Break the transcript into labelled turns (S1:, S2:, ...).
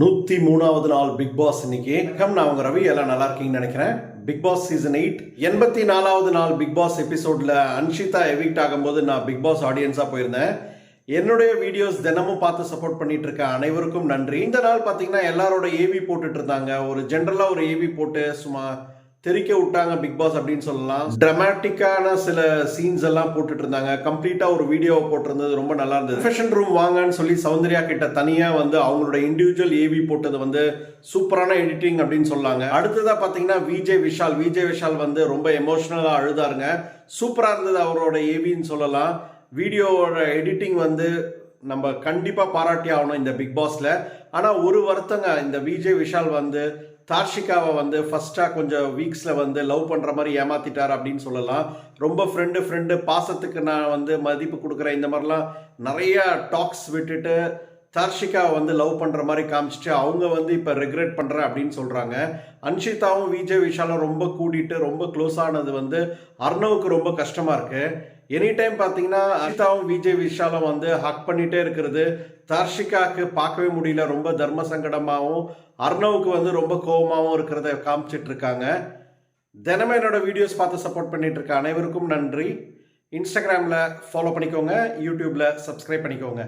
S1: நூற்றி மூணாவது நாள் பிக் பாஸ் இன்னைக்கு. வணக்கம் நான் உங்கள் ரவி எல்லாம் நல்லா இருக்கீங்கன்னு நினைக்கிறேன். பிக் பாஸ் சீசன் எயிட் எண்பத்தி நாலாவது நாள் பிக் பாஸ் எபிசோட்ல அன்ஷிதா எவிக்ட் ஆகும்போது நான் பிக் பாஸ் ஆடியன்ஸாக போயிருந்தேன். என்னுடைய வீடியோஸ் தினமும் பார்த்து சப்போர்ட் பண்ணிட்டு இருக்க அனைவருக்கும் நன்றி. இந்த நாள் பார்த்தீங்கன்னா எல்லாரோட ஏவி போட்டுட்டு இருந்தாங்க. ஒரு ஜென்ரலாக ஒரு ஏவி போட்டு சும்மா தெறிக்க விட்டாங்க பிக் பாஸ் அப்படின்னு சொல்லலாம். ட்ரமாட்டிக்கான சில சீன்ஸ் எல்லாம் போட்டுட்டு இருந்தாங்க. கம்ப்ளீட்டா ஒரு வீடியோ போட்டிருந்தது. ரொம்ப நல்லா இருந்தது. ஃபேஷன் ரூம் வாங்கன்னு சொல்லி சௌந்தர்யா கிட்ட தனியா வந்து அவங்களோட இண்டிவிஜுவல் ஏவி போட்டது வந்து சூப்பரான எடிட்டிங் அப்படின்னு சொல்லாங்க அடுத்ததா பாத்தீங்கன்னா விஜய் விஷால் விஜய் விஷால் வந்து ரொம்ப எமோஷனலா அழுதாருங்க. சூப்பரா இருந்தது அவரோட ஏவின்னு சொல்லலாம். வீடியோவோட எடிட்டிங் வந்து நம்ம கண்டிப்பாக பாராட்டி ஆகணும் இந்த பிக் பாஸில் ஆனால் ஒரு வருத்தங்க இந்த விஜய் விஷால் வந்து தார்ஷிகாவை வந்து ஃபஸ்ட்டாக கொஞ்சம் வீக்ஸில் வந்து லவ் பண்ணுற மாதிரி ஏமாத்திட்டார் அப்படின்னு சொல்லலாம். ரொம்ப ஃப்ரெண்டு ஃப்ரெண்டு பாசத்துக்கு நான் வந்து மதிப்பு கொடுக்குறேன் இந்த மாதிரிலாம் நிறைய டாக்ஸ் விட்டுட்டு தர்ஷிகா வந்து லவ் பண்ணுற மாதிரி காமிச்சிட்டு அவங்க வந்து இப்போ ரெக்ரெட் பண்ணுறேன் அப்படின்னு சொல்கிறாங்க அன்ஷிதாவும் விஜய் விஷாலும் ரொம்ப கூடிட்டு ரொம்ப க்ளோஸ் ஆனது வந்து அர்ணவுக்கு ரொம்ப கஷ்டமாக இருக்குது எனி டைம் பார்த்தீங்கன்னா அர்ஷிதாவும் விஜய் விஷாலும் வந்து ஹக் பண்ணிகிட்டே இருக்கிறது. தர்ஷிகாவுக்கு பார்க்கவே முடியல ரொம்ப தர்ம சங்கடமாகவும் அர்ணவுக்கு வந்து ரொம்ப கோபமாகவும் இருக்கிறத காமிச்சிட்ருக்காங்க தினமே தினமும் என்னோட வீடியோஸ் பார்த்து சப்போர்ட் பண்ணிகிட்டு இருக்க அனைவருக்கும் நன்றி. இன்ஸ்டாகிராமில் ஃபாலோ பண்ணிக்கோங்க யூடியூப்பில் சப்ஸ்கிரைப் பண்ணிக்கோங்க.